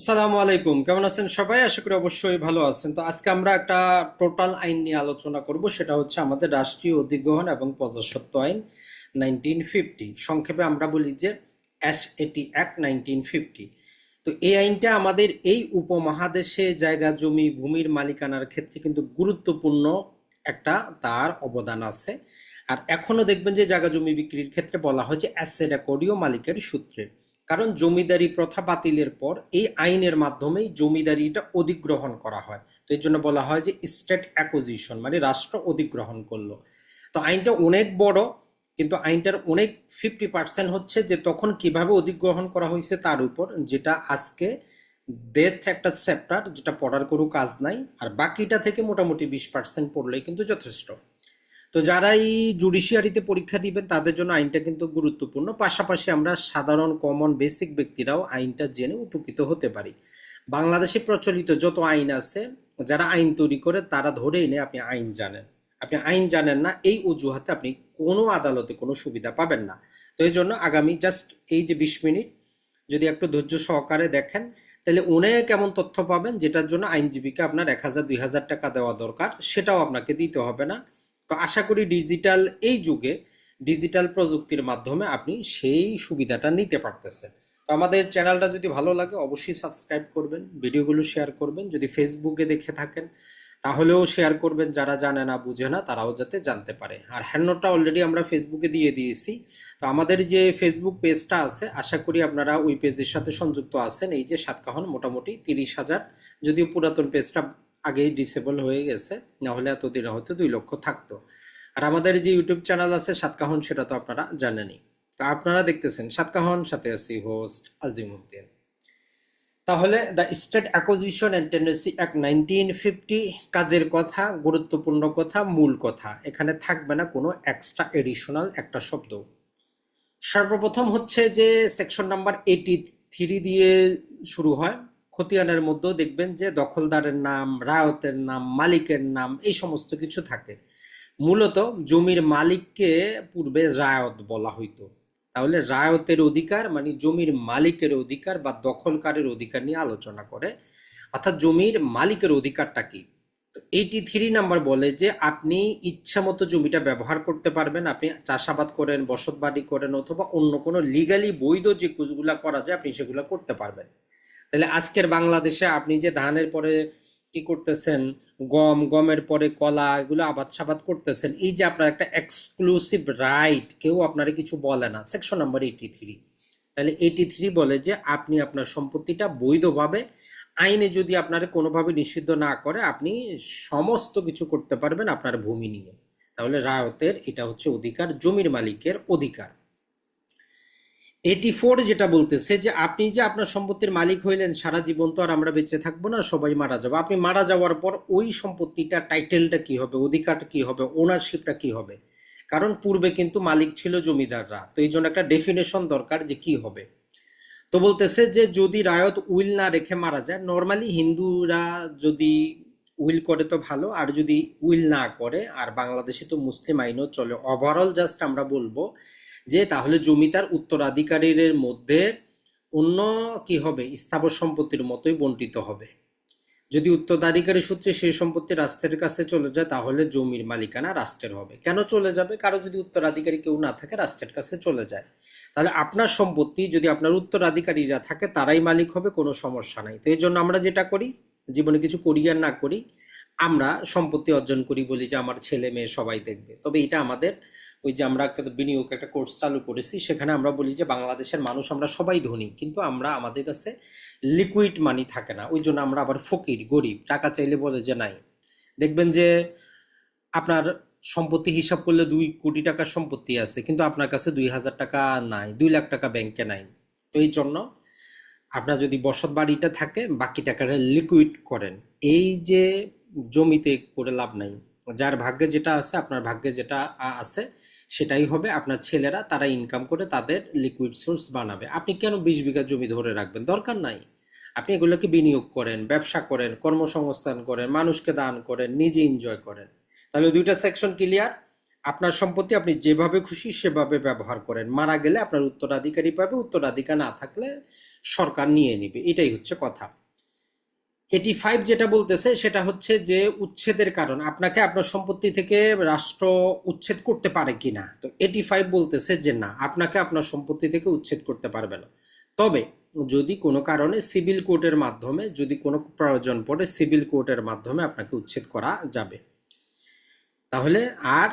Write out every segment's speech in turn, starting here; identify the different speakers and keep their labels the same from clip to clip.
Speaker 1: আসসালামু আলাইকুম। কেমন আছেন সবাই? আশা করি অবশ্যই ভালো আছেন। তো আজকে আমরা একটা টোটাল আইন নিয়ে আলোচনা করব। সেটা হচ্ছে আমাদের রাষ্ট্রীয় অধিগ্রহণ এবং প্রজাস্বত্ব আইন নাইনটিন ফিফটি। সংক্ষেপে আমরা বলি যে এস এটি অ্যাক্ট নাইনটিন ফিফটি। তো এই আইনটা আমাদের এই উপমহাদেশে জায়গা, জমি, ভূমির মালিকানার ক্ষেত্রে কিন্তু গুরুত্বপূর্ণ একটা তার অবদান আছে। আর এখনও দেখবেন যে জায়গা, জমি বিক্রির ক্ষেত্রে বলা হয় যে অ্যাসেট অ্যাকর্ডিও মালিকের সূত্রে। কারণ জমিদারি প্রথা বাতিলের পর এই আইনের মাধ্যমেই জমিদারিটা অধিগ্রহণ করা হয়। তো এর জন্য বলা হয় যে স্টেট অ্যাকোজিশন মানে রাষ্ট্র অধিগ্রহণ করল। তো আইনটা অনেক বড়, কিন্তু আইনটার অনেক ফিফটি পার্সেন্ট হচ্ছে যে তখন কীভাবে অধিগ্রহণ করা হয়েছে তার উপর, যেটা আজকে ডেথ একটা চ্যাপ্টার যেটা পড়ার কোনো কাজ নাই, আর বাকিটা থেকে মোটামুটি বিশ পার্সেন্ট পড়লেই কিন্তু যথেষ্ট। তো যারাই জুডিশিয়ারিতে পরীক্ষা দিবেন, তাদের জন্য আইনটা কিন্তু গুরুত্বপূর্ণ। পাশাপাশি আমরা সাধারণ কমন বেসিক ব্যক্তিরাও আইনটা জেনে উপকৃত হতে পারি। বাংলাদেশে প্রচলিত যত আইন আছে, যারা আইন তৈরি করে, তারা ধরেই নেয় আপনি আইন জানেন। আপনি আইন জানেন না, এই অজুহাতে আপনি কোনো আদালতে কোনো সুবিধা পাবেন না। তো এই জন্য আগামী জাস্ট এই যে বিশ মিনিট, যদি একটু ধৈর্য সহকারে দেখেন, তাহলে অনেক এমন তথ্য পাবেন, যেটার জন্য আইনজীবীকে আপনার এক হাজার, দুই হাজার টাকা দেওয়া দরকার। সেটাও আপনাকে দিতে হবে না। তো আশা করি ডিজিটাল এই যুগে ডিজিটাল প্রযুক্তির মাধ্যমে আপনি সেই সুবিধাটা নিতে পারতেছেন। তো আমাদের চ্যানেলটা যদি ভালো লাগে অবশ্যই সাবস্ক্রাইব করবেন, ভিডিওগুলো শেয়ার করবেন, যদি ফেসবুকে দেখে থাকেন, তাহলেও শেয়ার করবেন। যারা জানে না, বুঝে না, তারাও যাতে জানতে পারে। আর হ্যান্ডনোটটা অলরেডি আমরা ফেসবুকে দিয়ে দিয়েছি। তো আমাদের যে ফেসবুক পেজটা আছে, আশা করি আপনারা ওই পেজের সাথে সংযুক্ত আছেন। এই যে সাতকাহন মোটামুটি তিরিশ হাজার। যদিও পুরাতন পেজটা আগেই ডিসেবল হয়ে গেছে না হলে এতদিনে হয়তো দুই লক্ষ থাকতো। আর আমাদের যে ইউটিউব চ্যানেল আছে সাতকাহন, সেটা তো আপনারা জানেনই। তো আপনারা দেখতেছেন, সাতকাহন, সাথে আছি হোস্ট আজিমুদ্দিন তাহলে the state acquisition and tenancy act nineteen fifty কাজের কথা, গুরুত্বপূর্ণ কথা, মূল কথা। এখানে থাকবে না কোনো এক্সট্রা এডিশনাল একটা শব্দ। সর্বপ্রথম হচ্ছে যে সেকশন নাম্বার এইটি থ্রি দিয়ে শুরু হয়। খতিয়ানের মধ্যেও দেখবেন যে দখলদারের নাম, রায়তের নাম, মালিকের নাম, এই সমস্ত কিছু থাকে। মূলত জমির মালিককে পূর্বে রায়ত বলা হইতো। তাহলে রায়তের অধিকার মানে জমির মালিকের অধিকার বা দখলকারের অধিকার নিয়ে আলোচনা করে। অর্থাৎ জমির মালিকের অধিকারটা কি? তো এইটি থ্রি নাম্বার বলে যে আপনি ইচ্ছা মতো জমিটা ব্যবহার করতে পারবেন, আপনি চাষাবাদ করেন, বসতবাড়ি করেন অথবা অন্য কোনো লিগালি বৈধ যে কুচগুলা করা যায়, আপনি সেগুলো করতে পারবেন। তাহলে আজকের বাংলাদেশে আপনি যে ধানের পরে কি করতেছেন, গম, গমের পরে কলা, এগুলো আবাদ সাবাদ করতেছেন, এই যে আপনার একটা এক্সক্লুসিভ রাইট কেউ আপনারে কিছু বলে না সেকশন নাম্বার এইটি থ্রি তাহলে এইটি থ্রি বলে যে আপনি আপনার সম্পত্তিটা বৈধভাবে, আইনে যদি আপনার কোনোভাবে নিষিদ্ধ না করে, আপনি সমস্ত কিছু করতে পারবেন আপনার ভূমি নিয়ে। তাহলে রায়তের এটা হচ্ছে অধিকার, জমির মালিকের অধিকার। এইটি ফোর যেটা বলতেছে যে আপনি যে আপনার সম্পত্তির মালিক হইলেন, সারা জীবন তো আর আমরা বেঁচে থাকব না, সবাই মারা যাব। আপনি মারা যাওয়ার পর ওই সম্পত্তিটা টাইটেলটা কি হবে, অধিকারটা কি হবে ওনারশিপটা কি হবে? কারণ পূর্বে কিন্তু মালিক ছিল জমিদাররা, তো এই জন্য একটা ডেফিনেশন দরকার যে কি হবে। তো বলতেছে যে যদি রায়ত উইল না রেখে মারা যায় নর্মালি হিন্দুরা যদি উইল করে তো ভালো, আর যদি উইল না করে, আর বাংলাদেশে তো মুসলিম আইনও চলে। ওভারঅল জাস্ট আমরা বলব যে তাহলে জমিটার উত্তরাধিকারীর মধ্যে অন্য কি হবে? স্থাবর সম্পত্তির মতোই বন্টিত হবে। যদি উত্তরাধিকারী সূত্রে সেই সম্পত্তি রাষ্ট্রের কাছে চলে যায়, তাহলে জমির মালিকানা রাষ্ট্রের হবে। কেন চলে যাবে? কারও যদি উত্তরাধিকারী কেউ না থাকে, রাষ্ট্রের কাছে চলে যায়। তাহলে আপনার সম্পত্তি, যদি আপনার উত্তরাধিকারীরা থাকে, তারাই মালিক হবে, কোনো সমস্যা নাই। তো এই জন্য আমরা যেটা করি, জীবনে কিছু করি আর না করি, আমরা সম্পত্তি অর্জন করি বলি যে, আমার ছেলে মেয়ে সবাই দেখবে। তবে এটা আমাদের ওই যে আমরা বিনিয়োগ, একটা কোর্স চালু করেছি, সেখানে আমরা বলি যে বাংলাদেশের মানুষ আমরা সবাই ধনী, কিন্তু আমরা আমাদের কাছে লিকুইড মানি থাকে না। ওই জন্য আমরা আবার ফকির, গরিব। টাকা চাইলে বলে যে নাই। দেখবেন যে আপনার সম্পত্তি হিসাব করলে দুই কোটি টাকার সম্পত্তি আছে, কিন্তু আপনার কাছে দুই হাজার টাকা নাই, দুই লাখ টাকা ব্যাংকে নাই। তো এই জন্য আপনার যদি বসত বাড়িটা থাকে, বাকি টাকাটা লিকুইড করেন। এই যে জমিতে করে লাভ নাই। যার ভাগ্যে যেটা আছে, আপনার ভাগ্যে যেটা আছে সেটাই হবে, আপনার ছেলেরা তারা ইনকাম করে তাদের লিকুইড সোর্স বানাবে। আপনি কেন বিশ বিঘা জমি ধরে রাখবেন? দরকার নাই। আপনি এগুলোকে বিনিয়োগ করেন, ব্যবসা করেন, কর্মসংস্থান করেন, মানুষকে দান করেন, নিজে এনজয় করেন। তাহলে দুইটা সেকশন ক্লিয়ার আপনার সম্পত্তি আপনি যেভাবে খুশি সেভাবে ব্যবহার করেন। মারা গেলে আপনার উত্তরাধিকারী পাবে, উত্তরাধিকার না থাকলে সরকার নিয়ে নেবে। এটাই হচ্ছে কথা। এটি ফাইভ যেটা বলতেছে, সেটা হচ্ছে যে উচ্ছেদের কারণ। আপনাকে আপনার সম্পত্তি থেকে রাষ্ট্র উচ্ছেদ করতে পারে কিনা তো এটি ফাইভ বলতেছে যে না, আপনাকে আপনার সম্পত্তি থেকে উচ্ছেদ করতে পারবে না। তবে যদি কোনো কারণে সিভিল কোর্টের মাধ্যমে, যদি কোনো প্রয়োজন পড়ে, সিভিল কোর্টের মাধ্যমে আপনাকে উচ্ছেদ করা যাবে। তাহলে আর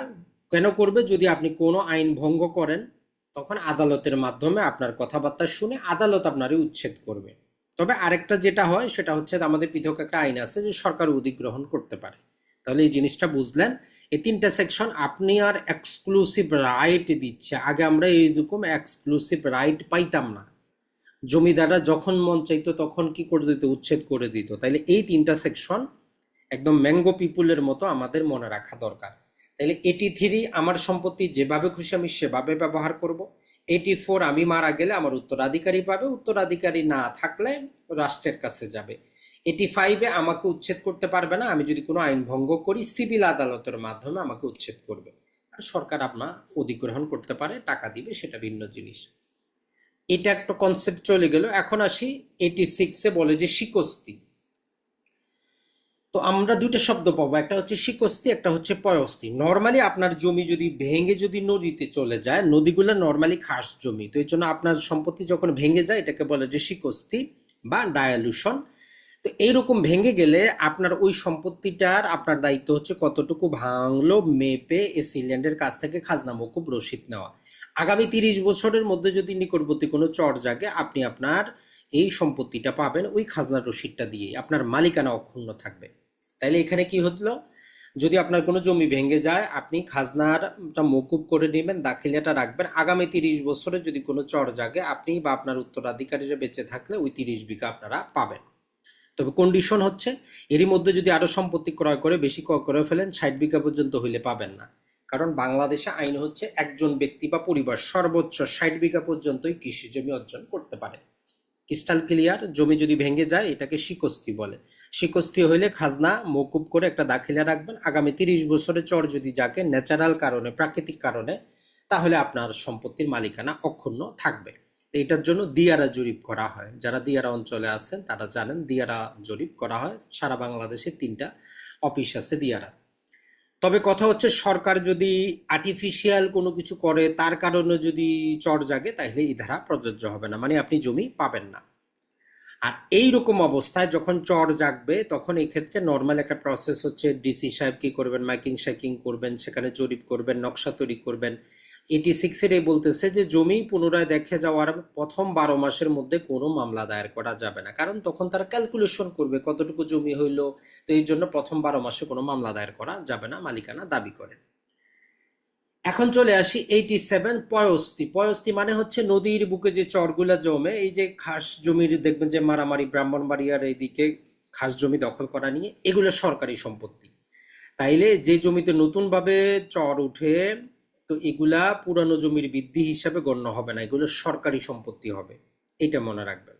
Speaker 1: কেন করবে? যদি আপনি কোনো আইন ভঙ্গ করেন, তখন আদালতের মাধ্যমে আপনার কথাবার্তা শুনে আদালত আপনারই উচ্ছেদ করবে। তবে আরেকটা যেটা হয়, সেটা হচ্ছে আমাদের পৃথক একটা আইন আছে যে সরকার অধিগ্রহণ করতে পারে। তাহলে এই জিনিসটা বুঝলেন। এই তিনটা সেকশন আপনি আর এক্সক্লুসিভ রাইট দিচ্ছে। আগে আমরা এই রকম এক্সক্লুসিভ রাইট পাইতাম না। জমিদাররা যখন মন চাইতো তখন কি করে দিত? উচ্ছেদ করে দিত। তাইলে এই তিনটা সেকশন একদম ম্যাঙ্গো পিপুলের মতো আমাদের মনে রাখা দরকার। তাহলে এটি থ্রি আমার সম্পত্তি যেভাবে খুশি আমি সেভাবে ব্যবহার করব। এইটি ফোর আমি মারা গেলে আমার উত্তরাধিকারী পাবে, উত্তরাধিকারী না থাকলে রাষ্ট্রের কাছে যাবে। এটি ফাইভে আমাকে উচ্ছেদ করতে পারবে না, আমি যদি কোনো আইন ভঙ্গ করি, সিভিল আদালতের মাধ্যমে আমাকে উচ্ছেদ করবে। আর সরকার আপনার অধিগ্রহণ করতে পারে, টাকা দিবে, সেটা ভিন্ন জিনিস। এটা একটা কনসেপ্ট চলে গেল। এখন আসি এইটি সিক্সে বলে যে শিকস্তি। তো আমরা দুইটা শব্দ পাবো, একটা হচ্ছে শিকস্তি, একটা হচ্ছে পয়স্তি। নর্মালি আপনার জমি যদি ভেঙে যদি নদীতে চলে যায়, নদীগুলো নর্মালি খাস জমি। তো এই জন্য আপনার সম্পত্তি যখন ভেঙে যায়, এটাকে বলে যে শিকস্তি বা ডায়ালুশন তো এইরকম ভেঙে গেলে আপনার ওই সম্পত্তিটার আপনার দায়িত্ব হচ্ছে কতটুকু ভাঙলো, মেপে এসিল্যান্ডের কাছ থেকে খাজনা মকুব রসিদ নেওয়া। আগামী তিরিশ বছরের মধ্যে যদি নিকটবর্তী কোনো চর জাগে, আপনি আপনার এই সম্পত্তিটা পাবেন ওই খাজনার রসিদটা দিয়ে আপনার মালিকানা অক্ষুণ্ণ থাকবে। তাইলে এখানে কি হলো? যদি আপনার কোনো জমি ভেঙে যায়, আপনি খাজনারটা মকুব করে নেবেন, দাখিলাটা রাখবেন। আগামী তিরিশ বছরে যদি কোনো চর জাগে, আপনি বা আপনার উত্তরাধিকারীরা বেঁচে থাকলে ওই তিরিশ বিঘা আপনারা পাবেন। তবে কন্ডিশন হচ্ছে, এরই মধ্যে যদি আরও সম্পত্তি ক্রয় করে, বেশি ক্রয় করে ফেলেন, ষাট বিঘা পর্যন্ত হইলে পাবেন না। কারণ বাংলাদেশে আইন হচ্ছে, একজন ব্যক্তি বা পরিবার সর্বোচ্চ ষাট বিঘা পর্যন্তই কৃষি জমি অর্জন করতে পারে। ক্রিস্টাল ক্লিয়ার, জমি যদি ভেঙে যায়, এটাকে শিকস্তি বলে। শিকস্তি হইলে খাজনা মকুব করে একটা দাখিলা রাখবেন। আগামী তিরিশ বছরের চর যদি যাকে ন্যাচারাল কারণে, প্রাকৃতিক কারণে, তাহলে আপনার সম্পত্তির মালিকানা অক্ষুণ্ণ থাকবে। এটার জন্য দিয়ারা জরিপ করা হয়। যারা দিয়ারা অঞ্চলে আছেন, তারা জানেন দিয়ারা জরিপ করা হয়। সারা বাংলাদেশে তিনটা অফিস আছে দিয়ারা তবে কথা হচ্ছে সরকার যদি আর্টিফিশিয়াল কোনো কিছু করে, তার কারণে যদি চর জাগে তাহলে এই ধারা প্রযোজ্য হবে না। মানে আপনি জমি পাবেন না। আর এই রকম অবস্থায় যখন চর জাগবে, তখন এই ক্ষেত্রে নর্মাল একটা প্রসেস হচ্ছে ডিসি সাহেব কি করবেন মাইকিং শাইকিং করবেন, সেখানে জরিপ করবেন নকশা তৈরি করবেন। এটি সিক্সের এই বলতেছে যে জমি পুনরায় দেখে যাওয়ার প্রথম বারো মাসের মধ্যে কোনো মামলা দায়ের করা যাবে না। কারণ তখন তারা ক্যালকুলেশন করবে কতটুকু জমি হইল, তো এই জন্য প্রথম বারো মাসে কোনো মামলা দায়ের করা যাবে না, মালিকানা দাবি করেন এখন চলে আসি এইটি সেভেন পয়স্তি। পয়স্তি মানে হচ্ছে নদীর বুকে যে চরগুলা জমে, এই যে খাস জমির দেখবেন যে মারামারি, ব্রাহ্মণবাড়িয়ার এইদিকে খাস জমি দখল করা নিয়ে, এগুলো সরকারি সম্পত্তি। তাইলে যে জমিতে নতুনভাবে চর উঠে তো এগুলা পুরানো জমির বৃদ্ধি হিসাবে গণ্য হবে না, এগুলো সরকারি সম্পত্তি হবে, এটা মনে রাখবেন।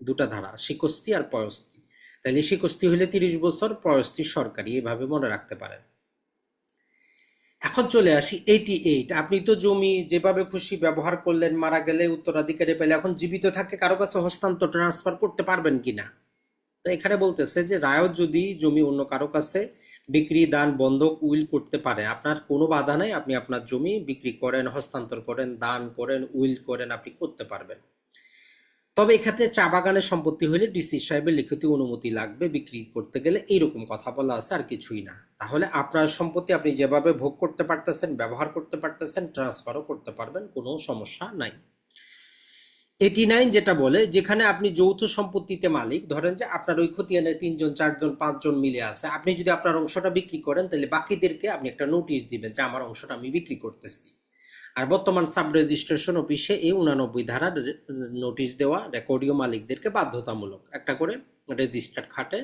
Speaker 1: দুটা ধারা, শিকস্তি আর পয়স্তি। তাইলে শিকস্তি হলে তিরিশ বছর, পয়স্তি সরকারি, এভাবে মনে রাখতে পারেন। এখন চলে আসি এইটি এইট আপনি তো জমি যেভাবে খুশি ব্যবহার করলেন, মারা গেলে উত্তরাধিকারী পেলে, এখন জীবিত থাকে, কারও কাছে হস্তান্তর ট্রান্সফার করতে পারবেন কিনা? তো এখানে বলতেছে যে, রায়ত যদি জমি অন্য কারও কাছে বিক্রি, দান, বন্ধক, উইল করতে পারে। আপনার কোনো বাধা নাই, আপনি আপনার জমি বিক্রি করেন, হস্তান্তর করেন, দান করেন, উইল করেন, আপনি করতে পারবেন। তবে এক্ষেত্রে চা বাগানের সম্পত্তি হলে ডিসি সাহেবের লিখিত অনুমতি লাগবে, বিক্রি করতে গেলে এইরকম কথা বলা আছে, আর কিছুই না। তাহলে আপনার সম্পত্তি আপনি যেভাবে ভোগ করতে পারতেছেন, ব্যবহার করতে পারতেছেন ট্রান্সফারও করতে পারবেন, কোনো সমস্যা নাই। এইটি নাইন যেটা বলে, যেখানে আপনি যৌথ সম্পত্তিতে মালিক, ধরেন যে আপনার ওই খতিয়ানে তিনজন, চারজন, পাঁচজন মিলে আছে, আপনি যদি আপনার অংশটা বিক্রি করেন, তাহলে বাকিদেরকে আপনি একটা নোটিশ দিবেন যে আমার অংশটা আমি বিক্রি করতেছি। আর বর্তমান সাব রেজিস্ট্রেশন অফিসে এই উনানব্বই ধারা নোটিশ দেওয়া রেকর্ডীয় মালিকদেরকে বাধ্যতামূলক। একটা করে রেজিস্টার্ড খাটে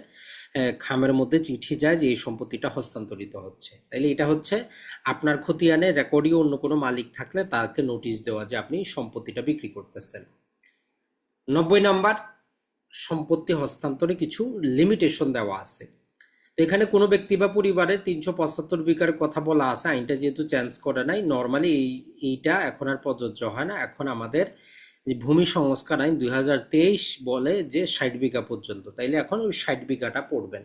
Speaker 1: খামের মধ্যে চিঠি যায় যে এই সম্পত্তিটা হস্তান্তরিত হচ্ছে। তাইলে এটা হচ্ছে আপনার খতিয়ানে রেকর্ডীয় অন্য কোনো মালিক থাকলে তাকে নোটিশ দেওয়া যে আপনি সম্পত্তিটা বিক্রি করতেছেন। নব্বই নাম্বার সম্পত্তি হস্তান্তরে কিছু লিমিটেশন দেওয়া আছে। তো এখানে কোনো ব্যক্তি বা পরিবারের তিনশো পঁচাত্তর বিঘার কথা বলা আছে, আইনটা যেহেতু চেঞ্জ করে নাই নর্মালি এই, এইটা এখন আর প্রযোজ্য হয় না। এখন আমাদের ভূমি সংস্কার আইন দুই হাজার তেইশ বলে যে ষাট বিঘা পর্যন্ত, তাইলে এখন ওই ষাট বিঘাটা পড়বেন।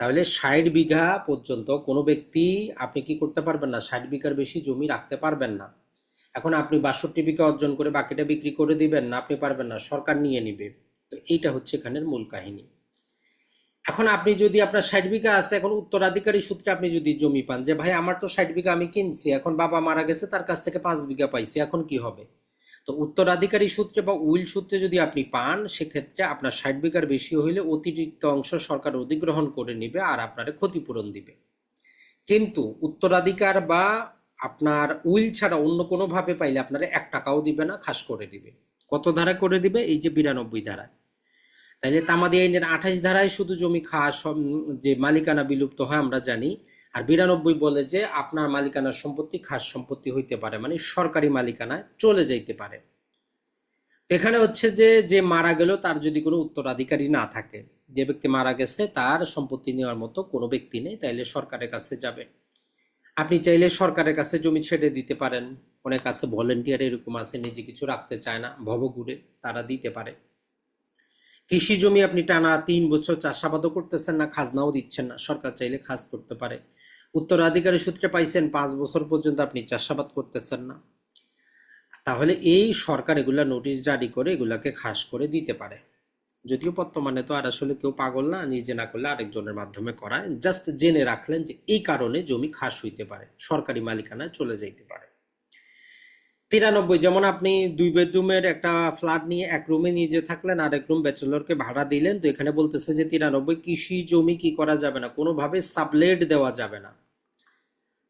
Speaker 1: তাহলে ষাট বিঘা পর্যন্ত কোনো ব্যক্তি, আপনি কি করতে পারবেন না? ষাট বিঘার বেশি জমি রাখতে পারবেন না। এখন আপনি বাষট্টি বিঘা অর্জন করে বাকিটা বিক্রি করে দিবেন, না, আপনি পারবেন না, সরকার নিয়ে নিবে। তো এইটা হচ্ছে এখানের মূল কাহিনী। এখন আপনি যদি আপনার ষাট বিঘা আছে, এখন উত্তরাধিকারী সূত্রে আপনি যদি জমি পান, যে, ভাই, আমার তো ষাট বিঘা আমি কিনছি, এখন বাবা মারা গেছে, তার কাছ থেকে পাঁচ বিঘা পাইছি, এখন কি হবে? তো উত্তরাধিকারী সূত্রে বা উইল সূত্রে যদি আপনি পান, সেক্ষেত্রে আপনার ষাট বিঘার বেশি হইলে অতিরিক্ত অংশ সরকার অধিগ্রহণ করে নিবে আর আপনার ক্ষতিপূরণ দিবে। কিন্তু উত্তরাধিকার বা আপনার উইল ছাড়া অন্য কোনোভাবে পাইলে আপনারা এক টাকাও দিবে না, খাস করে দিবে। কত ধারা করে দিবে? এই যে বিরানব্বই ধারায়। তাইলে তামাদি আইনের আঠাশ ধারায় শুধু জমি খাস যে মালিকানা বিলুপ্ত হয় আমরা জানি। আর বিরানব্বই বলে যে আপনার মালিকানা সম্পত্তি খাস সম্পত্তি হইতে পারে মানে সরকারি মালিকানায় চলে যাইতে পারে। এখানে হচ্ছে যে যে মারা গেল তার যদি কোনো উত্তরাধিকারী না থাকে। যে ব্যক্তি মারা গেছে তার সম্পত্তি নেওয়ার মতো কোনো ব্যক্তি নেই, তাইলে সরকারের কাছে যাবে। আপনি চাইলে সরকারের কাছে জমি ছেড়ে দিতে পারেন। অনেক আছে, ভলেন্টিয়ার এরকম আছে, নিজে কিছু রাখতে চায় না, ভবঘুরে তারা দিতে পারে। কৃষি জমি আপনি টানা তিন বছর চাষাবাদও করতেছেন না, খাজনাও দিচ্ছেন না, সরকার চাইলে খাজ করতে পারে। উত্তরাধিকারী সূত্রে পাইছেন, পাঁচ বছর পর্যন্ত আপনি চাষাবাদ করতেছেন না। তাহলে এই সরকার এগুলা নোটিশ জারি করে এগুলাকে খাস করে দিতে পারে। যদিও বর্তমানে তো আর আসলে কেউ পাগল না, নিজে না করলে আরেকজনের মাধ্যমে করায়। জাস্ট জেনে রাখলেন যে এই কারণে জমি খাস হইতে পারে, সরকারি মালিকানায় চলে যাইতে পারে। তিরানব্বই, যেমন আপনি দুই বেডরুমের একটা ফ্ল্যাট নিয়ে এক রুমে নিয়ে নিজে থাকলেন আর এক রুম ব্যাচেলরকে ভাড়া দিলেন, তো এখানে বলতেছে যে তিরানব্বই, কৃষি জমি কি করা যাবে না? কোনোভাবে সাবলেট দেওয়া যাবে না।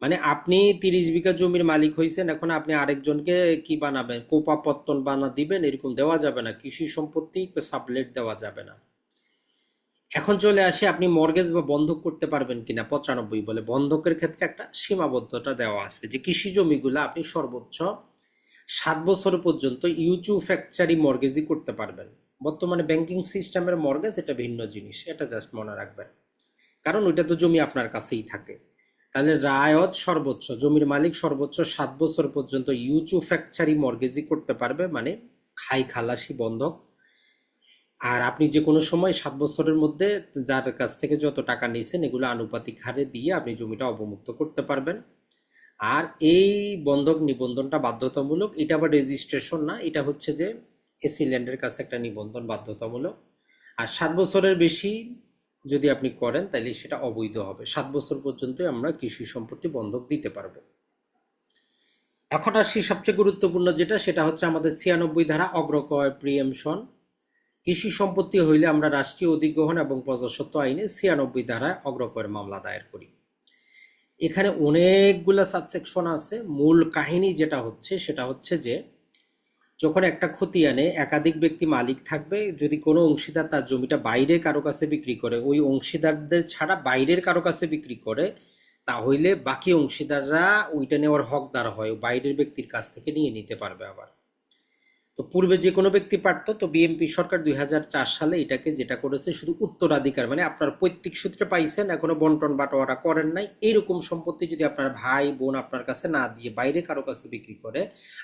Speaker 1: মানে আপনি তিরিশ বিঘা জমির মালিক হয়েছেন এখন আপনি আরেকজনকে কি বানাবেন? কোপা পত্তন বানা দিবেন, এরকম দেওয়া যাবে না। কৃষি সম্পত্তি সাবলেট দেওয়া যাবে না। এখন চলে আসে, আপনি মর্গেজ বা বন্ধক করতে পারবেন কিনা? পঁচানব্বই বলে। বন্ধকের ক্ষেত্রে একটা সীমাবদ্ধতা দেওয়া আছে যে কৃষি জমিগুলো আপনি সর্বোচ্চ সাত বছর পর্যন্ত ইউচু ফ্যাকচারি মর্গেজই করতে পারবেন। বর্তমানে ব্যাংকিং সিস্টেমের মর্গেজ এটা ভিন্ন জিনিস, এটা জাস্ট মনে রাখবেন। কারণ ওইটা তো জমি আপনার কাছেই থাকে। তাহলে রায়ত সর্বোচ্চ, জমির মালিক সর্বোচ্চ সাত বছর পর্যন্ত ইউচু ফ্যাকচারি মর্গেজই করতে পারবে মানে খাই খালাসি বন্ধক। আর আপনি যে কোনো সময় সাত বছরের মধ্যে যার কাছ থেকে যত টাকা নিয়েছেন, এগুলো আনুপাতিক হারে দিয়ে আপনি জমিটা অবমুক্ত করতে পারবেন। আর এই বন্ধক নিবন্ধনটা বাধ্যতামূলক, এটা আবার রেজিস্ট্রেশন না, এটা হচ্ছে যে এসি ল্যান্ডের কাছে একটা নিবন্ধন বাধ্যতামূলক। আর সাত বছরের বেশি যদি আপনি করেন তাহলে সেটা অবৈধ হবে। সাত বছর পর্যন্তই আমরা কৃষি সম্পত্তি বন্ধক দিতে পারব। এখন আসছি সবচেয়ে গুরুত্বপূর্ণ যেটা, সেটা হচ্ছে আমাদের ছিয়ানব্বই ধারা অগ্রকয় প্রিয়েমশন কৃষি সম্পত্তি হইলে আমরা রাষ্ট্রীয় অধিগ্রহণ এবং প্রজাস্বত্ব আইনে ছিয়ানব্বই ধারায় অগ্রকয়ের মামলা দায়ের করি। এখানে অনেকগুলা সাবসেকশন আছে। মূল কাহিনী যেটা হচ্ছে, সেটা হচ্ছে যে যখন একটা ক্ষতি আনে, একাধিক ব্যক্তি মালিক থাকবে, যদি কোনো অংশীদার তার জমিটা বাইরে কারও কাছে বিক্রি করে, ওই অংশীদারদের ছাড়া বাইরের কারও কাছে বিক্রি করে, তাহলে বাকি অংশীদাররা ওইটা নেওয়ার হকদার হয় বাইরের ব্যক্তির কাছ থেকে নিয়ে নিতে পারবে আবার। তো পূর্বে যে কোনো ব্যক্তি পারত, তো বিএনপি সরকার দুই হাজার চার সালে এটাকে যেটা করেছে শুধু উত্তরাধিকার মানে আপনার পৈতৃক সূত্রে পাইছেন, এখনও বন্টন বাটোয়ারা করেন নাই। এইরকম সম্পত্তি যদি আপনার ভাই বোন আপনার কাছে না দিয়ে বাইরে কারও কাছে বিক্রি করে,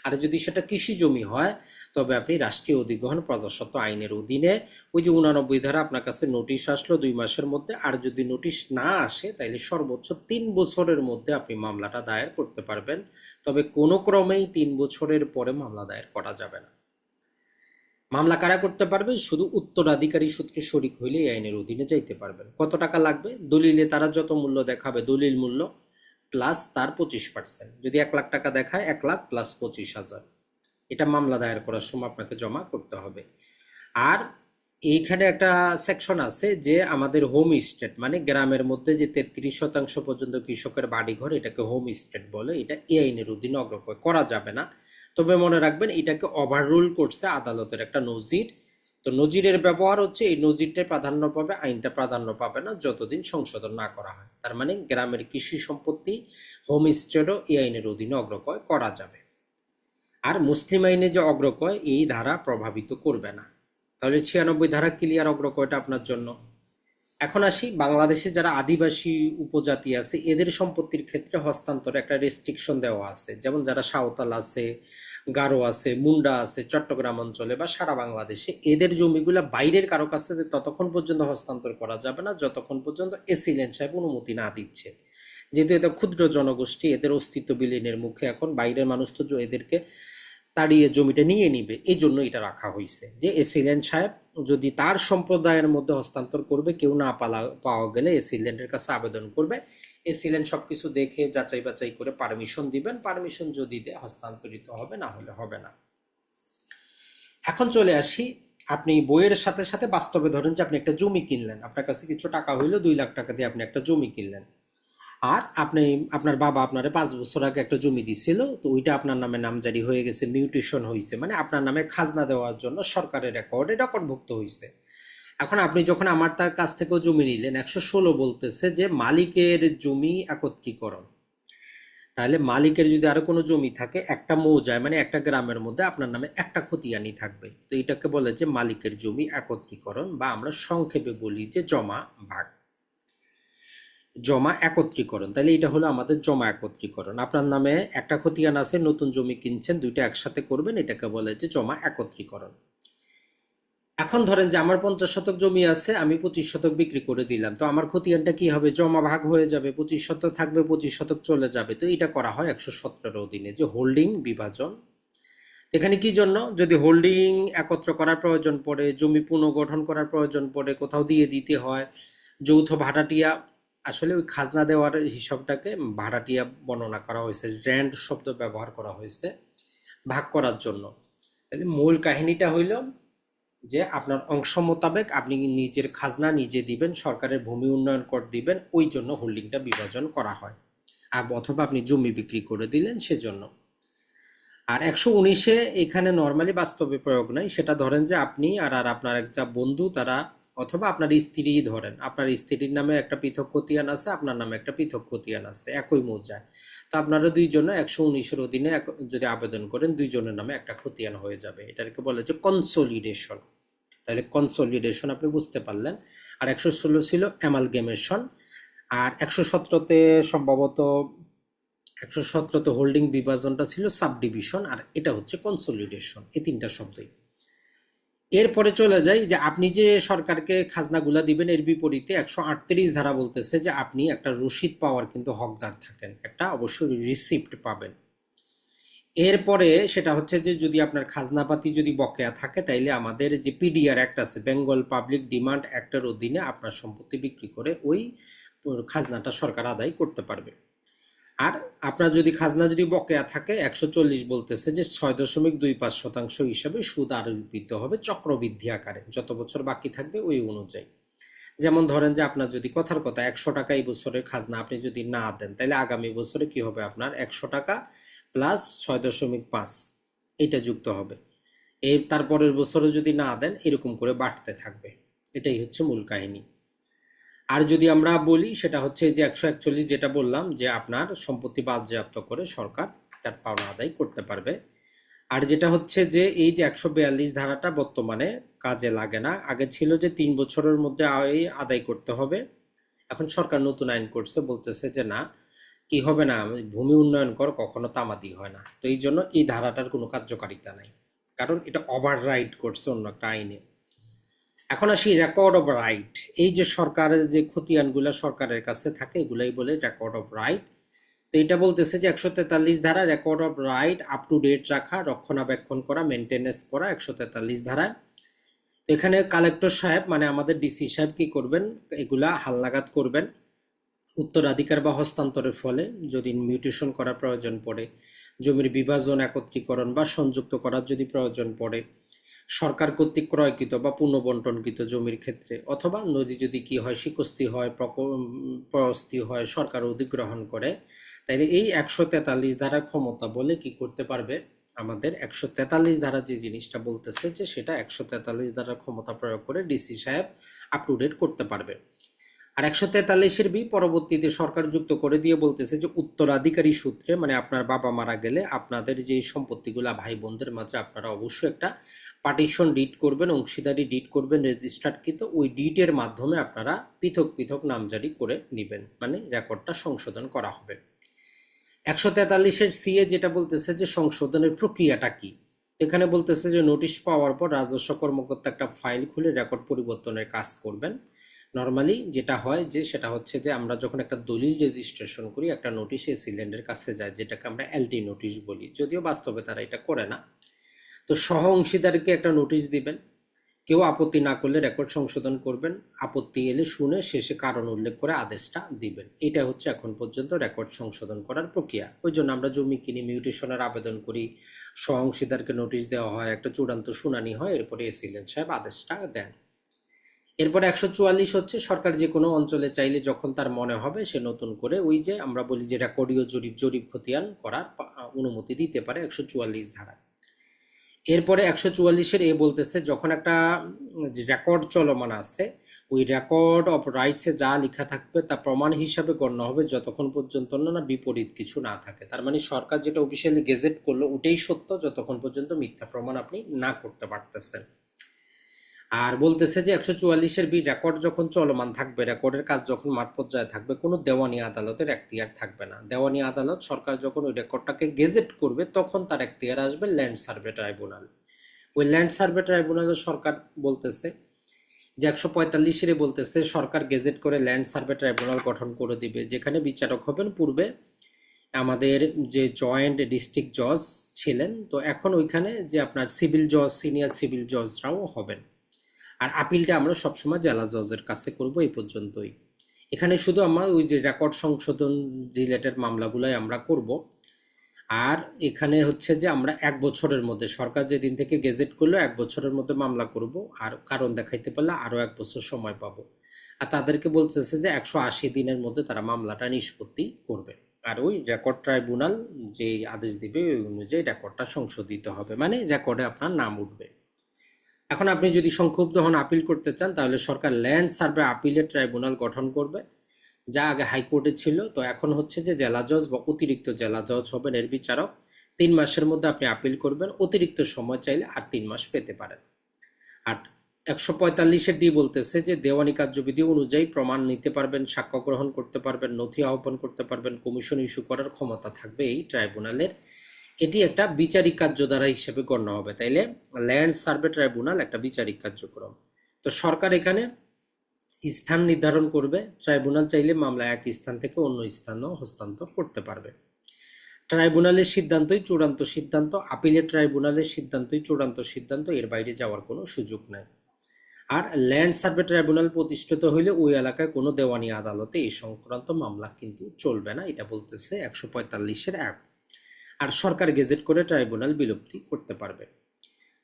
Speaker 1: আর যদি সেটা কৃষি জমি হয়, তবে আপনি রাষ্ট্রীয় অধিগ্রহণ প্রজাস্বত্ব আইনের অধীনে ওই যে উনানব্বই ধারা আপনার কাছে নোটিশ আসলো দুই মাসের মধ্যে, আর যদি নোটিশ না আসে তাহলে সর্বোচ্চ তিন বছরের মধ্যে আপনি মামলাটা দায়ের করতে পারবেন। তবে কোনো ক্রমেই তিন বছরের পরে মামলা দায়ের করা যাবে না। মামলা কারা করতে পারবে? শুধু উত্তরাধিকারী সূত্রে শরিক হইলে এই আইনের অধীনে যাইতে পারবেন কত টাকা লাগবে? দলিলে তারা যত মূল্য দেখাবে, দলিল মূল্য প্লাস তার পঁচিশ পার্সেন্ট যদি এক লাখ টাকা দেখায়, এক লাখ প্লাস পঁচিশ হাজার। এটা মামলা দায়ের করার সময় আপনাকে জমা করতে হবে। আর এইখানে একটা সেকশন আছে যে আমাদের হোম স্টেট মানে গ্রামের মধ্যে যে তেত্রিশ শতাংশ পর্যন্ত কৃষকের বাড়িঘর, এটাকে হোম স্টেট বলে। এটা এই আইনের অধীনে অগ্রক্রয় করা যাবে না। তবে মনে রাখবেন এটাকে ওভাররুল করছে আদালতের একটা নজির। তো নজিরের ব্যবহার হচ্ছে এই নজিরটাই প্রাধান্য পাবে, আইনটা প্রাধান্য পাবে না যতদিন সংশোধন না করা হয়। তার মানে গ্রামের কৃষি সম্পত্তি, হোম স্টেটও এই আইনের অধীনে অগ্রকয় করা যাবে। আর মুসলিম আইনে যে অগ্রকয় এই ধারা প্রভাবিত করবে না। তাহলে ছিয়ানব্বই ধারা ক্লিয়ার অগ্রক্রয়টা আপনার জন্য। এখন আসি বাংলাদেশে যারা আদিবাসী উপজাতি আছে, এদের সম্পত্তির ক্ষেত্রে হস্তান্তরে একটা রেস্ট্রিকশন দেওয়া আছে। যেমন যারা সাঁওতাল আছে, গারো আছে, মুন্ডা আছে, চট্টগ্রাম অঞ্চলে বা সারা বাংলাদেশে, এদের জমিগুলা বাইরের কারও কাছ থেকে ততক্ষণ পর্যন্ত হস্তান্তর করা যাবে না, যতক্ষণ পর্যন্ত এসিলেন সাহেব অনুমতি না দিচ্ছে। যেহেতু এটা ক্ষুদ্র জনগোষ্ঠী, এদের অস্তিত্ব বিলীনের মুখে এখন বাইরের মানুষ তো এদেরকে তাড়িয়ে জমিটা নিয়ে নিবে। এই জন্য এটা রাখা হয়েছে যে এসিল্যান্ড সাহেব যদি তার সম্প্রদায়ের মধ্যে হস্তান্তর করবে, কেউ না পালা, পাওয়া গেলে এসিল্যান্ডের কাছে আবেদন করবে। এসিল্যান্ড সবকিছু দেখে যাচাই বাছাই করে পারমিশন দিবেন। পারমিশন যদি দেয় হস্তান্তরিত হবে, না হলে হবে না। এখন চলে আসি। আপনি বইয়ের সাথে সাথে বাস্তবে ধরেন যে আপনি একটা জমি কিনলেন। আপনার কাছে কিছু টাকা হইল, দুই লাখ টাকা দিয়ে আপনি একটা জমি কিনলেন। আর আপনি, আপনার বাবা আপনারে পাঁচ বছর আগে একটা জমি দিছিল, তো ওইটা আপনার নামে নামজারি হয়ে গেছে, মিউটেশন হয়েছে মানে আপনার নামে খাজনা দেওয়ার জন্য সরকারের রেকর্ডে রেকর্ডভুক্ত হয়েছে এখন আপনি যখন আমার তার কাছ থেকেও জমি নিলেন, একশো ষোলো বলতেছে যে মালিকের জমি একত্রীকরণ। তাহলে মালিকের যদি আরও কোনো জমি থাকে, একটা মৌজায় মানে একটা গ্রামের মধ্যে আপনার নামে একটা খতিয়ানি থাকবে। তো এটাকে বলে যে মালিকের জমি একত্রীকরণ বা আমরা সংক্ষেপে বলি যে জমা ভাগ। জমা একত্রীকরণ। তাহলে এটা হলো আমাদের জমা একত্রীকরণ। আপনার নামে একটা খতিয়ান আছে, নতুন জমি কিনছেন, দুইটা একসাথে করবেন, এটাকে বলে যে জমা একত্রীকরণ। এখন ধরেন যে আমার পঞ্চাশ শতক জমি আছে, আমি পঁচিশ শতক বিক্রি করে দিলাম। তো আমার খতিয়ানটা কি হবে? জমা ভাগ হয়ে যাবে, পঁচিশ শতক থাকবে, পঁচিশ শতক চলে যাবে। তো এটা করা হয় একশো সতেরো অধীনে, যে হোল্ডিং বিভাজন। এখানে কি জন্য? যদি হোল্ডিং একত্র করার প্রয়োজন পড়ে, জমি পুনর্গঠন করার প্রয়োজন পড়ে, কোথাও দিয়ে দিতে হয়, যৌথ ভাড়াটিয়া আসলে ওই খাজনা দেওয়ার হিসাবটাকে ভাড়াটিয়া বর্ণনা করা হয়েছে র্যান্ড শব্দ ব্যবহার করা হয়েছে ভাগ করার জন্য। তাহলে মূল কাহিনীটা হইল যে আপনার অংশ মোতাবেক আপনি নিজের খাজনা নিজে দিবেন, সরকারের ভূমি উন্নয়ন কর দিবেন, ওই জন্য হোল্ডিংটা বিভাজন করা হয়। আর অথবা আপনি জমি বিক্রি করে দিলেন সেজন্য। আর একশো উনিশে এখানে নর্মালি বাস্তবে প্রয়োগ নাই, সেটা ধরেন যে আপনি আর আর আপনার একটা বন্ধু, তারা অথবা আপনার স্ত্রী ধরেন, আপনার স্ত্রীর নামে একটা পৃথক খতিয়ান আছে, আপনার নামে একটা পৃথক খতিয়ান আছে, একই মৌজায় তো আপনারা দুইজনে একশো উনিশের অধীনে যদি আবেদন করেন, দুইজনের নামে একটা খতিয়ান হয়ে যাবে। এটাকে বলে যে কনসোলিডেশন তাহলে কনসোলিডেশন আপনি বুঝতে পারলেন। আর একশো ষোলো ছিল অ্যামালগেমেশন আর একশো সতেরোতে সম্ভবত, একশো সতেরোতে হোল্ডিং বিভাজনটা ছিল সাবডিভিশন আর এটা হচ্ছে কনসোলিডেশন এই তিনটা শব্দই। এরপরে চলে যাই যে আপনি যে সরকারকে খাজনাগুলা দিবেন, এর বিপরীতে একশো আটত্রিশ ধারা বলতেছে যে আপনি একটা রসিদ পাওয়ার কিন্তু হকদার থাকেন, একটা অবশ্যই রিসিপ্ট পাবেন। এরপরে সেটা হচ্ছে যে যদি আপনার খাজনাপাতি যদি বকেয়া থাকে, তাইলে আমাদের যে পিডিআর অ্যাক্ট আছে বেঙ্গল পাবলিক ডিমান্ড অ্যাক্টের অধীনে আপনার সম্পত্তি বিক্রি করে ওই খাজনাটা সরকার আদায় করতে পারবে। আর আপনার যদি খাজনা যদি বকেয়া থাকে, একশো চল্লিশ বলতেছে যে ছয় দশমিক দুই পাঁচ শতাংশ হিসাবে সুদ আরোপিত হবে চক্রবৃদ্ধি আকারে। যত বছর বাকি থাকবে ওই অনুযায়ী। যেমন ধরেন যে আপনার যদি কথার কথা একশো টাকা এই বছরের খাজনা আপনি যদি না দেন, তাহলে আগামী বছরে কি হবে আপনার? একশো টাকা প্লাস ছয় দশমিক পাঁচ। এটা যুক্ত হবে। এই তারপরের বছরে যদি না দেন, এরকম করে বাড়তে থাকবে। এটাই হচ্ছে মূল কাহিনী। আর যদি আমরা বলি, সেটা হচ্ছে যে একশো একচল্লিশ যেটা বললাম, যে আপনার সম্পত্তি বাজেয়াপ্ত করে সরকার তার পাওনা আদায় করতে পারবে। আর যেটা হচ্ছে যে, এই যে একশো বিয়াল্লিশ ধারাটা বর্তমানে কাজে লাগে না। আগে ছিল যে তিন বছরের মধ্যে আয় আদায় করতে হবে। এখন সরকার নতুন আইন করছে, বলতেছে যে না, কি হবে না, ভূমি উন্নয়ন কর, কখনো তামাদি হয় না। তো এই জন্য এই ধারাটার কোনো কার্যকারিতা নাই। কারণ এটা ওভার রাইট করছে অন্য একটা আইনে। এখন আসি রেকর্ড অফ রাইট এই যে সরকারের যে খতিয়ানগুলো সরকারের কাছে থাকে, এগুলাই বলে রেকর্ড অফ রাইট তো এটা বলতেছে যে একশো তেতাল্লিশ ধারা record of right up to date রাখা, রক্ষণাবেক্ষণ করা মেনটেনেন্স করা একশো তেতাল্লিশ ধারায়। তো এখানে কালেক্টর সাহেব মানে আমাদের ডিসি সাহেব কি করবেন? এগুলা হালনাগাদ করবেন। উত্তরাধিকার বা হস্তান্তরের ফলে যদি মিউটেশন করার প্রয়োজন পড়ে, জমির বিভাজন, একত্রীকরণ বা সংযুক্ত করার যদি প্রয়োজন পড়ে সরকার কর্তৃক ক্রয়কৃত বা পুনর্বন্টনকৃত জমির ক্ষেত্রে, অথবা নদী যদি কি হয়, শিকস্তি হয় প্রস্তি হয়, সরকার অধিগ্রহণ করে, তাইলে এই একশো তেতাল্লিশ ধারা ক্ষমতা বলে কি করতে পারবে? আমাদের একশো তেতাল্লিশ ধারা যে জিনিসটা বলতেছে যে সেটা একশো তেতাল্লিশ ধারা ক্ষমতা প্রয়োগ করে ডিসি সাহেব আপ টু ডেট করতে পারবে। আর একশো তেতাল্লিশের বি পরবর্তীতে সরকার যুক্ত করে দিয়ে বলতেছে যে উত্তরাধিকারী সূত্রে মানে আপনার বাবা মারা গেলে আপনাদের যে সম্পত্তিগুলা ভাই বোনদের মাঝে আপনারা অবশ্যই একটা পার্টিশন ডিট করবেন, অংশীদারি ডিট করবেন রেজিস্টার্ডকৃত ওই ডিটের মাধ্যমে আপনারা পৃথক পৃথক নামজারি করে নেবেন মানে রেকর্ডটা সংশোধন করা হবে। একশো তেতাল্লিশের সিএ যেটা বলতেছে যে সংশোধনের প্রক্রিয়াটা কি? এখানে বলতেছে যে নোটিশ পাওয়ার পর রাজস্ব কর্মকর্তা একটা ফাইল খুলে রেকর্ড পরিবর্তনের কাজ করবেন। নর্মালি যেটা হয় যে সেটা হচ্ছে যে আমরা যখন একটা দলিল রেজিস্ট্রেশন করি, একটা নোটিশ এই সিলিন্ডারের কাছে যায়, যেটাকে আমরা এলটি নোটিশ বলি। যদিও বাস্তবে তারা এটা করে না। তো সহ অংশীদারকে একটা নোটিশ দিবেন। কেউ আপত্তি না করলে রেকর্ড সংশোধন করবেন। আপত্তি এলে শুনে শেষে কারণ উল্লেখ করে আদেশটা দিবেন। এটা হচ্ছে এখন পর্যন্ত রেকর্ড সংশোধন করার প্রক্রিয়া। ওই জন্য আমরা জমি কিনে মিউটেশনের আবেদন করি সহ অংশীদারকে নোটিশ দেওয়া হয়, একটা চূড়ান্ত শুনানি হয়, এরপরে এসিলেন সাহেব আদেশটা দেন। এরপর একশো চুয়াল্লিশ হচ্ছে, সরকার যে কোনো অঞ্চলে চাইলে যখন তার মনে হবে সে নতুন করে ওই যে আমরা বলি যে রেকর্ডীয় জরিপ জরিপ খতিয়ান করার অনুমতি দিতে পারে একশো চুয়াল্লিশ ধারা এরপরে একশো চুয়াল্লিশের এ বলতেছে, যখন একটা রেকর্ড চলমান আছে, ওই রেকর্ড অফ রাইটসে যা লেখা থাকবে তা প্রমাণ হিসাবে গণ্য হবে যতক্ষণ পর্যন্ত না বিপরীত কিছু না থাকে। তার মানে সরকার যেটা অফিসিয়ালি গেজেট করল, ওটাই সত্য, যতক্ষণ পর্যন্ত মিথ্যা প্রমাণ আপনি না করতে পারতেছেন। আর বলতেছে যে একশো চুয়াল্লিশের বি রেকর্ড যখন চলমান থাকবে রেকর্ডের কাজ যখন মাঠ পর্যায়ে থাকবে, কোনো দেওয়ানি আদালতের এখতিয়ার থাকবে না। দেওয়ানি আদালত সরকার যখন ওই রেকর্ডটাকে গেজেট করবে, তখন তার এখতিয়ার আসবে ল্যান্ড সার্ভে ট্রাইব্যুনাল ওই ল্যান্ড সার্ভে ট্রাইব্যুনালে সরকার বলতেছে যে একশো পঁয়তাল্লিশের বলতেছে, সরকার গেজেট করে ল্যান্ড সার্ভে ট্রাইব্যুনাল গঠন করে দিবে, যেখানে বিচারক হবেন পূর্বে আমাদের যে জয়েন্ট ডিস্ট্রিক্ট জজ ছিলেন। তো এখন ওইখানে যে আপনার সিভিল জজ সিনিয়র সিভিল জজরাও হবেন। আর আপিলটা আমরা সবসময় জেলা জজের কাছে করব এই পর্যন্তই। এখানে শুধু আমরা ওই যে রেকর্ড সংশোধন রিলেটেড মামলাগুলোই আমরা করব। আর এখানে হচ্ছে যে আমরা এক বছরের মধ্যে, সরকার যেদিন থেকে গেজেট করল, এক বছরের মধ্যে মামলা করব। আর কারণ দেখাইতে পারলে আরও এক বছর সময় পাবো। আর তাদেরকে বলতেছে যে একশো আশি দিনের মধ্যে তারা মামলাটা নিষ্পত্তি করবে। আর ওই রেকর্ড ট্রাইব্যুনাল যে আদেশ দিবে, ওই অনুযায়ী রেকর্ডটা সংশোধিত হবে। মানে রেকর্ডে আপনার নাম উঠবে। এখন আপনি যদি সংক্ষুব্ধ হন, আপিল করতে চান, তাহলে সরকার ল্যান্ড সার্ভে আপিলের ট্রাইব্যুনাল গঠন করবে। যা আগে হাইকোর্টে ছিল, তো এখন হচ্ছে যে জেলা জজ বা অতিরিক্ত জেলা জজ হবেন এর বিচারক। তিন মাসের মধ্যে আপনি আপিল করবেন, অতিরিক্ত সময় চাইলে আর তিন মাস পেতে পারেন। আর একশো পঁয়তাল্লিশের ডি বলতেছে যে, দেওয়ানি কার্যবিধি অনুযায়ী প্রমাণ নিতে পারবেন, সাক্ষ্য গ্রহণ করতে পারবেন, নথি আহ্বান করতে পারবেন, কমিশন ইস্যু করার ক্ষমতা থাকবে এই ট্রাইব্যুনালের। এটি একটা বিচারিক কার্যধারা হিসেবে গণ্য হবে। তাইলে ল্যান্ড সার্ভে ট্রাইব্যুনাল একটা বিচারিক কার্যক্রম। তো সরকার এখানে স্থান নির্ধারণ করবে। ট্রাইব্যুনাল চাইলে মামলা এক স্থান থেকে অন্য স্থানেও হস্তান্তর করতে পারবে। ট্রাইব্যুনালের সিদ্ধান্তই চূড়ান্ত সিদ্ধান্ত, আপিলের ট্রাইব্যুনালের সিদ্ধান্তই চূড়ান্ত সিদ্ধান্ত, এর বাইরে যাওয়ার কোনো সুযোগ নাই। আর ল্যান্ড সার্ভে ট্রাইব্যুনাল প্রতিষ্ঠিত হইলে ওই এলাকায় কোনো দেওয়ানি আদালতে এই সংক্রান্ত মামলা কিন্তু চলবে না, এটা বলতেছে একশো পঁয়তাল্লিশের এক আর সরকার গেজেট করে ট্রাইব্যুনাল বিলুপ্তি করতে পারবে।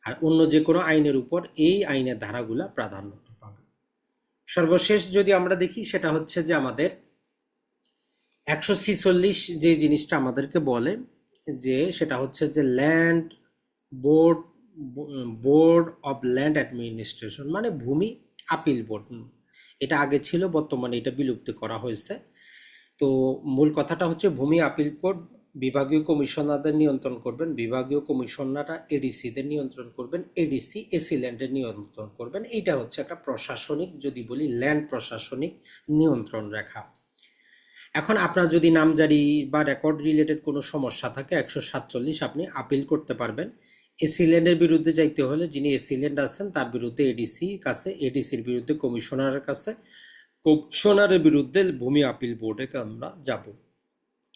Speaker 1: আর অন্য যে কোনো আইনের উপর এই আইনের ধারাগুলা প্রাধান্য পাবে। সর্বশেষ যদি আমরা দেখি, সেটা হচ্ছে যে আমাদের একশো ছিচল্লিশ যে জিনিসটা আমাদেরকে বলে, যে সেটা হচ্ছে যে land board board of land administration মানে ভূমি আপিল বোর্ড। এটা আগে ছিল, বর্তমানে এটা বিলুপ্তি করা হয়েছে। তো মূল কথাটা হচ্ছে ভূমি আপিল বোর্ড বিভাগীয় কমিশনারদের নিয়ন্ত্রণ করবেন, বিভাগীয় কমিশনাররা এডিসিদের নিয়ন্ত্রণ করবেন এডিসি এসি ল্যান্ডের নিয়ন্ত্রণ করবেন। এইটা হচ্ছে একটা প্রশাসনিক, যদি বলি ল্যান্ড প্রশাসনিক নিয়ন্ত্রণ রেখা। এখন আপনার যদি নামজারি বা রেকর্ড রিলেটেড কোনো সমস্যা থাকে, একশো সাতচল্লিশ আপনি আপিল করতে পারবেন। এসি ল্যান্ডের বিরুদ্ধে যাইতে হলে যিনি এসি ল্যান্ড আছেন, তার বিরুদ্ধে এডিসি কাছে এডিসির বিরুদ্ধে কমিশনারের কাছে, কমিশনারের বিরুদ্ধে ভূমি আপিল বোর্ডে আমরা যাব।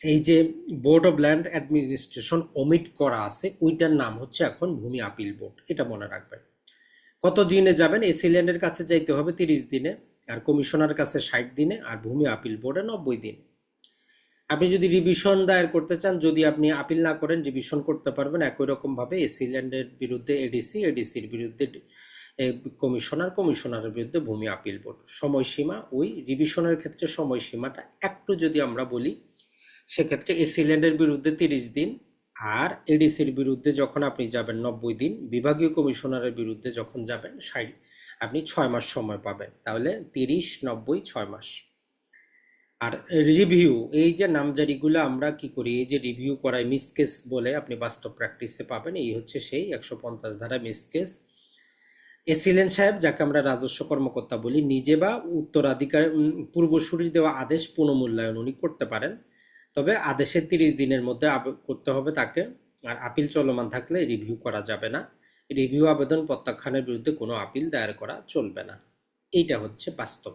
Speaker 1: এই যে board of land administration omit করা আছে, ওইটার নাম হচ্ছে এখন ভূমি আপিল বোর্ড, এটা মনে রাখবেন। কত দিনে যাবেন? এসি ল্যান্ডের কাছে যাইতে হবে তিরিশ দিনে, আর কমিশনার কাছে ষাট দিনে, আর ভূমি আপিল বোর্ডে নব্বই দিন। আপনি যদি রিভিশন দায়ের করতে চান, যদি আপনি আপিল না করেন রিভিশন করতে পারবেন একই রকম ভাবে এসি ল্যান্ডের বিরুদ্ধে এডিসি এডিসির বিরুদ্ধে কমিশনার কমিশনারের বিরুদ্ধে ভূমি আপিল বোর্ড। সময়সীমা, ওই রিভিশনের ক্ষেত্রে সময়সীমাটা একটু যদি আমরা বলি সেক্ষেত্রে এসি ল্যান্ডের বিরুদ্ধে তিরিশ দিন আর এডিসির বিরুদ্ধে যখন আপনি যাবেন নব্বই দিন, বিভাগীয় কমিশনারের বিরুদ্ধে যখন যাবেন ষাট, আপনি ছয় মাস সময় পাবেন। তাহলে তিরিশ, নব্বই, ছয় মাস। আর রিভিউ এই যে নামজারিগুলো আমরা কি করি, এই যে রিভিউ করাই মিসকেস বলে আপনি বাস্তব প্র্যাকটিসে পাবেন, এই হচ্ছে সেই একশো পঞ্চাশ ধারা মিসকেস এসিলেন সাহেব, যাকে আমরা রাজস্ব কর্মকর্তা বলি, নিজে বা উত্তরাধিকার পূর্বসূরি দেওয়া আদেশ পুনঃমূল্যায়ন উনি করতে পারেন। তবে আদেশের তিরিশ দিনের মধ্যে করতে হবে তাকে। আর আপিল চলমান থাকলে রিভিউ করা যাবে না। রিভিউ আবেদন প্রত্যাখ্যানের বিরুদ্ধে কোনো আপিল দায়ের করা চলবে না। এইটা হচ্ছে বাস্তব।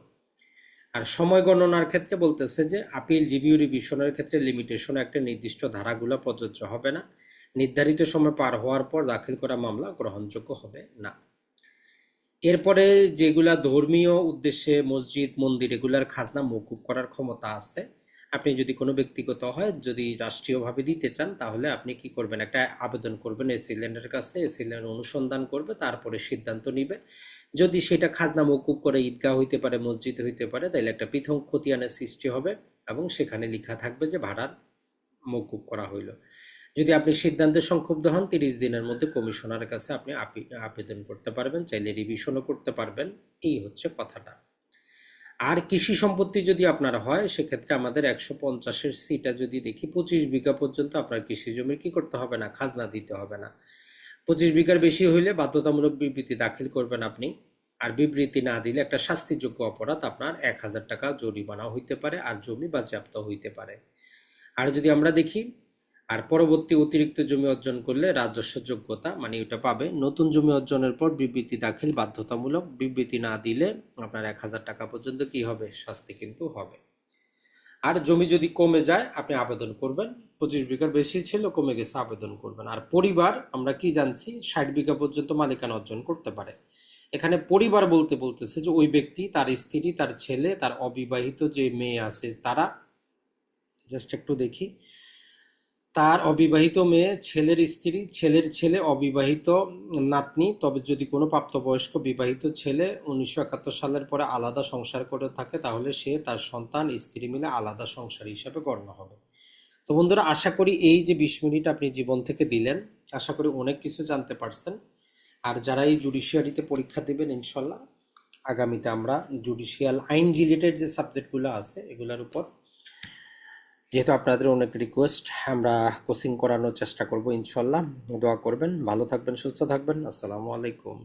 Speaker 1: আর সময় গণনার ক্ষেত্রে বলতেছে যে, আপিল রিভিউ রিভিশনের ক্ষেত্রে লিমিটেশন একটা নির্দিষ্ট ধারাগুলো প্রযোজ্য হবে না। নির্ধারিত সময় পার হওয়ার পর দাখিল করা মামলা গ্রহণযোগ্য হবে না। এরপরে যেগুলা ধর্মীয় উদ্দেশ্যে মসজিদ, মন্দির এগুলার খাজনা মৌকুব করার ক্ষমতা আছে। আপনি যদি কোনো ব্যক্তিগত হয়, যদি রাষ্ট্রীয়ভাবে দিতে চান, তাহলে আপনি কি করবেন? একটা আবেদন করবেন এসিল্যান্ডের কাছে এসিল্যান্ড অনুসন্ধান করবে, তারপরে সিদ্ধান্ত নিবে। যদি সেটা খাজনা মৌকুব করে ঈদগাহ হইতে পারে, মসজিদ হইতে পারে তাহলে একটা পৃথক খতিয়ানের সৃষ্টি হবে এবং সেখানে লেখা থাকবে যে ভাড়ার মকুব করা হইল। যদি আপনি সিদ্ধান্তে সংক্ষুব্ধ হন, তিরিশ দিনের মধ্যে কমিশনারের কাছে আপনি আবেদন করতে পারবেন, চাইলে রিভিশনও করতে পারবেন। এই হচ্ছে কথাটা। আর কৃষি সম্পত্তি যদি আপনার হয়, সেক্ষেত্রে আমাদের একশো পঞ্চাশের সিটা যদি দেখি, পঁচিশ বিঘা পর্যন্ত আপনার কৃষি জমির কি করতে হবে না, খাজনা দিতে হবে না। পঁচিশ বিঘার বেশি হইলে বাধ্যতামূলক বিবৃতি দাখিল করবেন আপনি। আর বিবৃতি না দিলে একটা শাস্তিযোগ্য অপরাধ আপনার এক হাজার টাকা জরিমানা হইতে পারে আর জমি বাজেয়াপ্ত হইতে পারে। আর যদি আমরা দেখি আর পরবর্তী অতিরিক্ত জমি অর্জন করলে রাজস্ব যোগ্যতা মানে ওটা পাবে। নতুন জমি অর্জনের পর বিবৃতি দাখিল, বাধ্যতামূলক। বিবৃতি না দিলে আপনার এক হাজার টাকা পর্যন্ত কি হবে? শাস্তি কিন্তু হবে। আর জমি যদি কমে যায়, আপনি আবেদন করবেন। পঁচিশ বিঘার বেশি ছিল, কমে গেছে, আবেদন করবেন। আর পরিবার, আমরা কি জানছি, ষাট বিঘা পর্যন্ত মালিকানা অর্জন করতে পারে। এখানে পরিবার বলতে বলতেছে যে, ওই ব্যক্তি, তার স্ত্রী, তার ছেলে, তার অবিবাহিত যে মেয়ে আছে, তারা জাস্ট একটু দেখি তার অবিবাহিত মেয়ে, ছেলের স্ত্রী, ছেলের ছেলে, অবিবাহিত নাতনি। তবে যদি কোনো প্রাপ্তবয়স্ক বিবাহিত ছেলে উনিশশো একাত্তর সালের পরে আলাদা সংসার করে থাকে, তাহলে সে তার সন্তান, স্ত্রী মিলে আলাদা সংসার হিসাবে গণ্য হবে। তো বন্ধুরা, আশা করি এই যে বিশ মিনিট আপনি জীবন থেকে দিলেন, আশা করি অনেক কিছু জানতে পারছেন। আর যারা এই জুডিশিয়ারিতে পরীক্ষা দেবেন, ইনশাল্লাহ, আগামীতে আমরা জুডিশিয়াল আইন রিলেটেড যে সাবজেক্টগুলো আছে, এগুলোর উপর যেহেতু আপনাদের অনেক রিকোয়েস্ট আমরা কোচিং করানোর চেষ্টা করব, ইনশাল্লাহ। দোয়া করবেন, ভালো থাকবেন, সুস্থ থাকবেন। আসসালামু আলাইকুম।